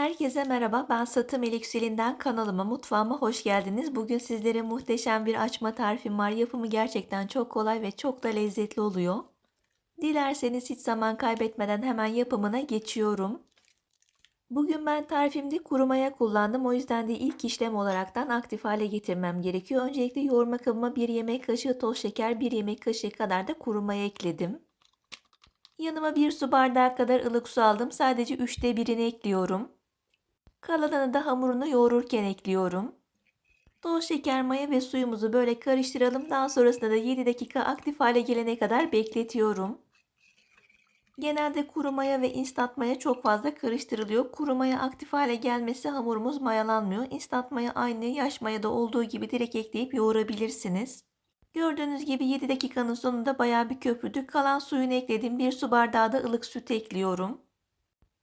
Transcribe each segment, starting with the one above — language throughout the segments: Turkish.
Herkese merhaba. Ben Satım Eliksilinden kanalıma, mutfağıma hoş geldiniz. Bugün sizlere muhteşem bir açma tarifim var. Yapımı gerçekten çok kolay ve çok da lezzetli oluyor. Dilerseniz hiç zaman kaybetmeden hemen yapımına geçiyorum. Bugün ben tarifimde kurumaya kullandım. O yüzden de ilk işlem olaraktan aktif hale getirmem gerekiyor. Öncelikle yoğurma kabıma 1 yemek kaşığı toz şeker, 1 yemek kaşığı kadar da kurumaya ekledim. Yanıma 1 su bardağı kadar ılık su aldım. Sadece 3'te 1'ini ekliyorum. Kalanını da hamurunu yoğururken ekliyorum. Toz şeker, maya ve suyumuzu böyle karıştıralım. Daha sonrasında da 7 dakika aktif hale gelene kadar bekletiyorum. Genelde kuru maya ve instant maya çok fazla karıştırılıyor. Kuru maya aktif hale gelmesi hamurumuz mayalanmıyor. Instant maya aynı yaş mayada olduğu gibi direkt ekleyip yoğurabilirsiniz. Gördüğünüz gibi 7 dakikanın sonunda bayağı bir köpürdü. Kalan suyunu ekledim. 1 su bardağı da ılık süt ekliyorum.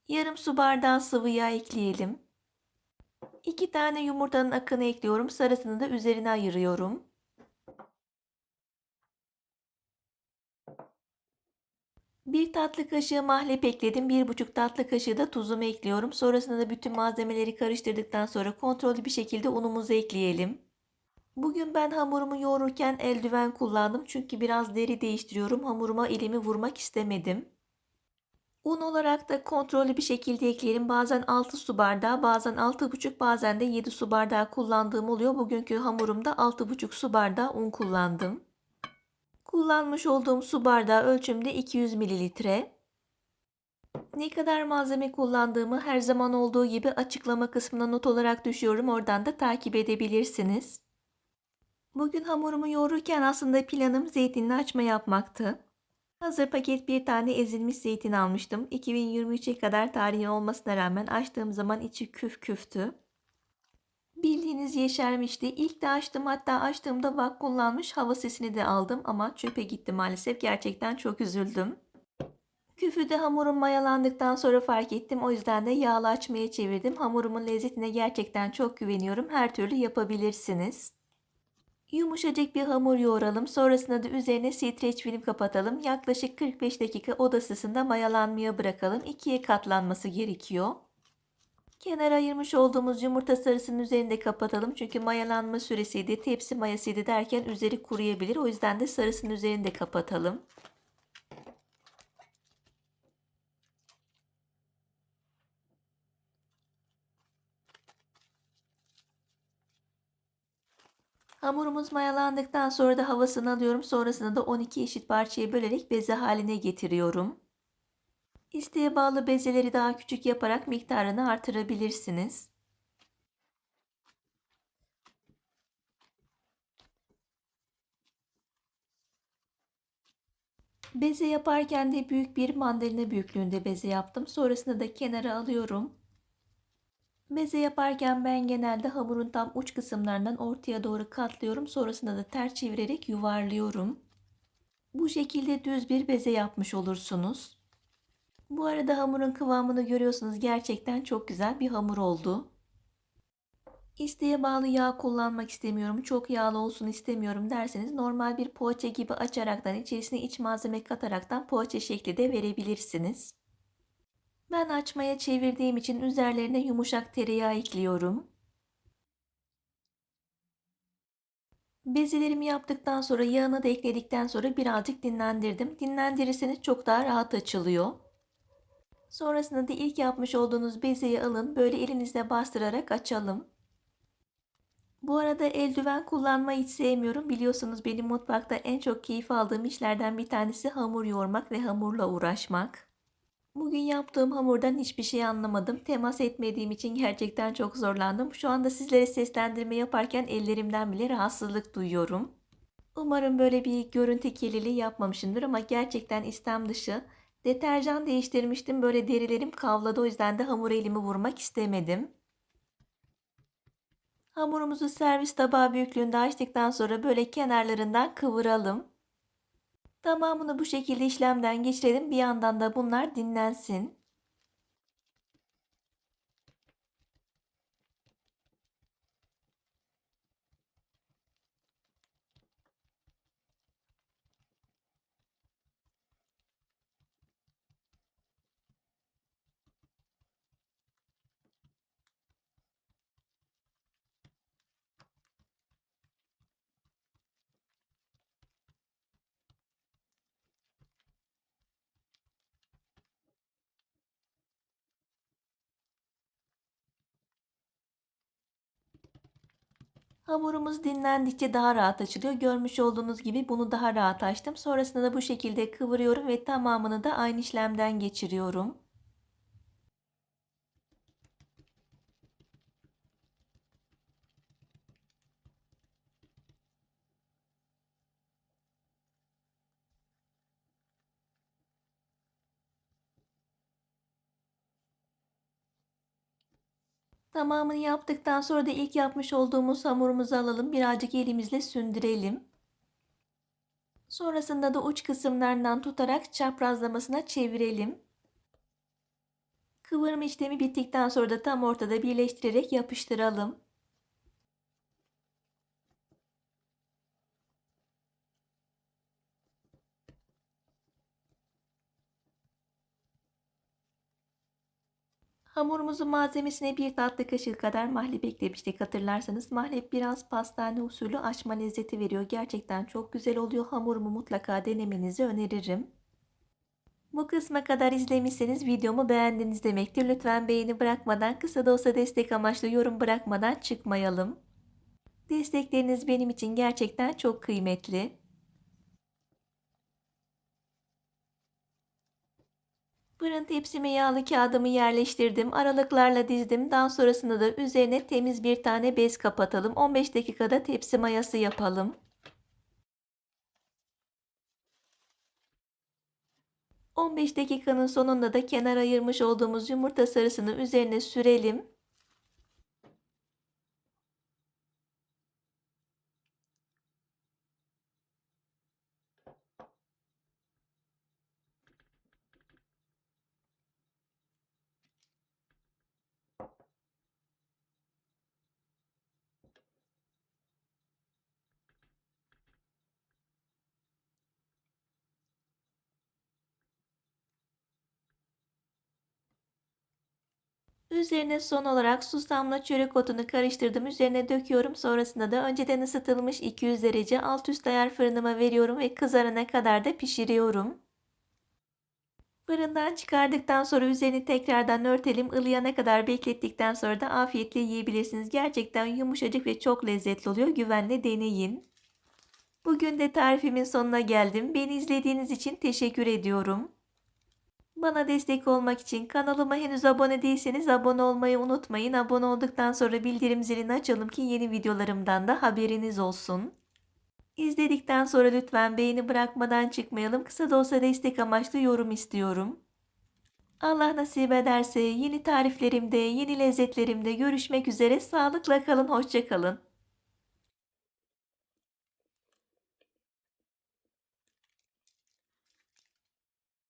Yarım su bardağı sıvı yağ ekleyelim. 2 tane yumurtanın akını ekliyorum. Sarısını da üzerine ayırıyorum. Bir tatlı kaşığı mahlep ekledim. Bir buçuk tatlı kaşığı da tuzumu ekliyorum. Sonrasında da bütün malzemeleri karıştırdıktan sonra kontrollü bir şekilde unumuzu ekleyelim. Bugün ben hamurumu yoğururken eldiven kullandım. Çünkü biraz deri değiştiriyorum. Hamuruma elimi vurmak istemedim. Un olarak da kontrollü bir şekilde ekleyelim. Bazen 6 su bardağı, bazen 6,5, bazen de 7 su bardağı kullandığım oluyor. Bugünkü hamurumda 6,5 su bardağı un kullandım. Kullanmış olduğum su bardağı ölçümde 200 mililitre. Ne kadar malzeme kullandığımı her zaman olduğu gibi açıklama kısmına not olarak düşüyorum. Oradan da takip edebilirsiniz. Bugün hamurumu yoğururken aslında planım zeytinli açma yapmaktı. Hazır paket bir tane ezilmiş zeytin almıştım. 2023'e kadar tarihi olmasına rağmen açtığım zaman içi küf küftü. Bildiğiniz yeşermişti. İlk de açtım hatta açtığımda vak kullanmış hava sesini de aldım ama çöpe gitti maalesef. Gerçekten çok üzüldüm. Küfü de hamurum mayalandıktan sonra fark ettim. O yüzden de yağlı açmaya çevirdim. Hamurumun lezzetine gerçekten çok güveniyorum. Her türlü yapabilirsiniz. Yumuşacık bir hamur yoğuralım. Sonrasında da üzerine streç film kapatalım. Yaklaşık 45 dakika oda ısısında mayalanmaya bırakalım. İkiye katlanması gerekiyor. Kenara ayırmış olduğumuz yumurta sarısının üzerinde kapatalım. Çünkü mayalanma süresiydi, tepsi mayasıydı derken üzeri kuruyabilir. O yüzden de sarısının üzerinde kapatalım. Hamurumuz mayalandıktan sonra da havasını alıyorum. Sonrasında da 12 eşit parçaya bölerek beze haline getiriyorum. İsteğe bağlı bezeleri daha küçük yaparak miktarını artırabilirsiniz. Beze yaparken de büyük bir mandalina büyüklüğünde beze yaptım. Sonrasında da kenara alıyorum. Beze yaparken ben genelde hamurun tam uç kısımlarından ortaya doğru katlıyorum. Sonrasında da ters çevirerek yuvarlıyorum. Bu şekilde düz bir beze yapmış olursunuz. Bu arada hamurun kıvamını görüyorsunuz. Gerçekten çok güzel bir hamur oldu. İsteğe bağlı yağ kullanmak istemiyorum. Çok yağlı olsun istemiyorum derseniz normal bir poğaça gibi açaraktan içerisine iç malzeme kataraktan poğaça şekli de verebilirsiniz. Ben açmaya çevirdiğim için üzerlerine yumuşak tereyağı ekliyorum. Bezelerimi yaptıktan sonra yağını da ekledikten sonra birazcık dinlendirdim. Dinlendirirseniz çok daha rahat açılıyor. Sonrasında da ilk yapmış olduğunuz bezeyi alın böyle elinizle bastırarak açalım. Bu arada eldiven kullanmayı hiç sevmiyorum. Biliyorsunuz benim mutfakta en çok keyif aldığım işlerden bir tanesi hamur yoğurmak ve hamurla uğraşmak. Bugün yaptığım hamurdan hiçbir şey anlamadım. Temas etmediğim için gerçekten çok zorlandım. Şu anda sizlere seslendirme yaparken ellerimden bile rahatsızlık duyuyorum. Umarım böyle bir görüntü kirliliği yapmamışımdır ama gerçekten istem dışı. Deterjan değiştirmiştim. Böyle derilerim kavladı. O yüzden de hamur elimi vurmak istemedim. Hamurumuzu servis tabağı büyüklüğünde açtıktan sonra böyle kenarlarından kıvıralım. Tamamını bu şekilde işlemden geçirelim. Bir yandan da bunlar dinlensin. Hamurumuz dinlendikçe daha rahat açılıyor. Görmüş olduğunuz gibi bunu daha rahat açtım. Sonrasında da bu şekilde kıvırıyorum ve tamamını da aynı işlemden geçiriyorum. Tamamını yaptıktan sonra da ilk yapmış olduğumuz hamurumuzu alalım. Birazcık elimizle sündürelim. Sonrasında da uç kısımlarından tutarak çaprazlamasına çevirelim. Kıvırma işlemi bittikten sonra da tam ortada birleştirerek yapıştıralım. Hamurumuzun malzemesine bir tatlı kaşığı kadar mahlep eklemiştik hatırlarsanız. Mahlep biraz pastane usulü açma lezzeti veriyor. Gerçekten çok güzel oluyor. Hamurumu mutlaka denemenizi öneririm. Bu kısma kadar izlemişseniz videomu beğendiniz demektir. Lütfen beğeni bırakmadan kısa da olsa destek amaçlı yorum bırakmadan çıkmayalım. Destekleriniz benim için gerçekten çok kıymetli. Fırın tepsime yağlı kağıdımı yerleştirdim. Aralıklarla dizdim. Daha sonrasında da üzerine temiz bir tane bez kapatalım. 15 dakikada tepsi mayası yapalım. ...15 dakikanın sonunda da kenar ayırmış olduğumuz yumurta sarısını üzerine sürelim. Üzerine son olarak susamla çörek otunu karıştırdım. Üzerine döküyorum. Sonrasında da önceden ısıtılmış 200 derece alt üst ayar fırınıma veriyorum ve kızarana kadar da pişiriyorum. Fırından çıkardıktan sonra üzerini tekrardan örtelim. Ilıyana kadar beklettikten sonra da afiyetle yiyebilirsiniz. Gerçekten yumuşacık ve çok lezzetli oluyor. Güvenle deneyin. Bugün de tarifimin sonuna geldim. Beni izlediğiniz için teşekkür ediyorum. Bana destek olmak için kanalıma henüz abone değilseniz abone olmayı unutmayın. Abone olduktan sonra bildirim zilini açalım ki yeni videolarımdan da haberiniz olsun. İzledikten sonra lütfen beğeni bırakmadan çıkmayalım. Kısa da olsa destek amaçlı yorum istiyorum. Allah nasip ederse yeni tariflerimde, yeni lezzetlerimde görüşmek üzere. Sağlıkla kalın, hoşça kalın.